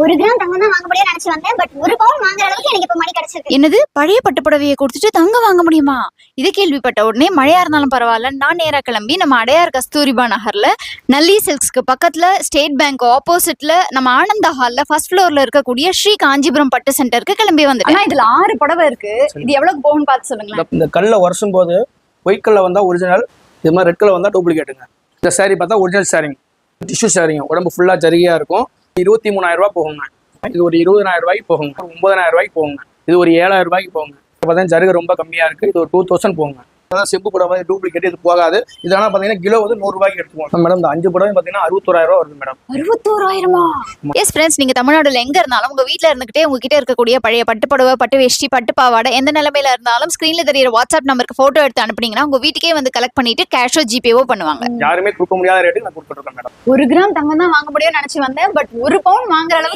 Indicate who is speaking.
Speaker 1: ஒரு கிராம் தங்கம் தான் வாங்க முடியும்னு நினைச்சு வந்தேன். பட் ஒரு பவுன் வாங்குற அளவுக்கு எனக்கு இப்ப மணி கிடைச்சிருக்கு.
Speaker 2: என்னது? பழைய பட்டு புடவையை கொடுத்துட்டு தங்கம் வாங்க முடியுமா? இது கேள்விப்பட்ட உடனே மழையா இருந்தாலும் பரவாயில்ல. நான் நேரா கிளம்பி நம்ம அடையார் கஸ்தூரிபா நகர்ல நல்லி சில்க்ஸ்க்கு பக்கத்துல ஸ்டேட் பேங்க் ஆப்போசிட்ல நம்ம ஆனந்த ஹால்ல ஃபர்ஸ்ட் ஃப்ளோர்ல இருக்கக்கூடிய ஸ்ரீ காஞ்சிபுரம் பட்டு சென்டருக்கு கிளம்பி வந்துட்டேன்.
Speaker 3: ஆனா இதுல ஆறு புடவை இருக்கு. இது எவ்வளவு போகும்னு பார்த்து சொல்லுங்களேன்.
Speaker 4: இந்த- கல்லை உரசும் போது ஒயிட் கல்ல வந்தால் ஒரிஜினல் இது மாதிரி ரெட் கலர் வந்தால் டூப்ளிகேட்டுங்க இந்த saree பார்த்தா ஒரிஜினல் சாரிங் டிஷ்யூ சாரிங்க உடம்பு ஃபுல்லாக ஜரிகையாக இருக்கும். இருபத்தி மூணாயிரம் ரூபாய் போகுங்க. இது ஒரு இருபதாயிரம் ரூபாய்க்கு போகுங்க. ஒன்பதாயிரம் ரூபாய்க்கு போகுங்க. இது ஒரு ஏழாயிரம் ரூபாய்க்கு போகுங்க. இப்போ பார்த்தீங்கன்னா ஜருகை ரொம்ப கம்மியாக இருக்குது இது ஒரு டூ தௌசண்ட் போகுங்க. அதான் செம்பு புடவை டூப்ளிகேட் இது போகாது. இதெல்லாம் பார்த்தீங்கன்னா கிலோ வந்து நூறு ரூபாய்க்கு எடுத்துக்குவோம். மேடம் இந்த அஞ்சு புடவை பார்த்தீங்கன்னா அறுபத்தோராயிரம் ரூபா வருது மேடம்
Speaker 3: அறுபத்தோராயிரமா?
Speaker 2: எஸ் ஃப்ரெண்ட்ஸ் நீங்க தமிழ்நாடுல எங்க இருந்தாலும் உங்க வீட்ல இருந்துகிட்டே உங்ககிட்ட இருக்கக்கூடிய பழைய பட்டு புடவை பட்டு வேஷ்டி பட்டு பாவாடை எந்த நிலைமையில இருந்தாலும் ஸ்கிரீன்ல தெரியுற வாட்ஸ்அப் நம்பருக்கு போட்டோ எடுத்து அனுப்புனீங்கன்னா உங்க வீட்டுக்கே வந்து கலெக்ட் பண்ணிட்டு கேஷோ ஜிபேவோ பண்ணுவாங்க.
Speaker 4: யாருமே கொடுக்க முடியாத ரேட்டுக்கு நான் கொடுத்துட்ருக்கேன் மேடம்
Speaker 3: ஒரு கிராம் தங்கம் தான் வாங்க முடியும்னு நினைச்சு வந்தேன். பட் ஒரு பவுன் வாங்குற அளவுக்கு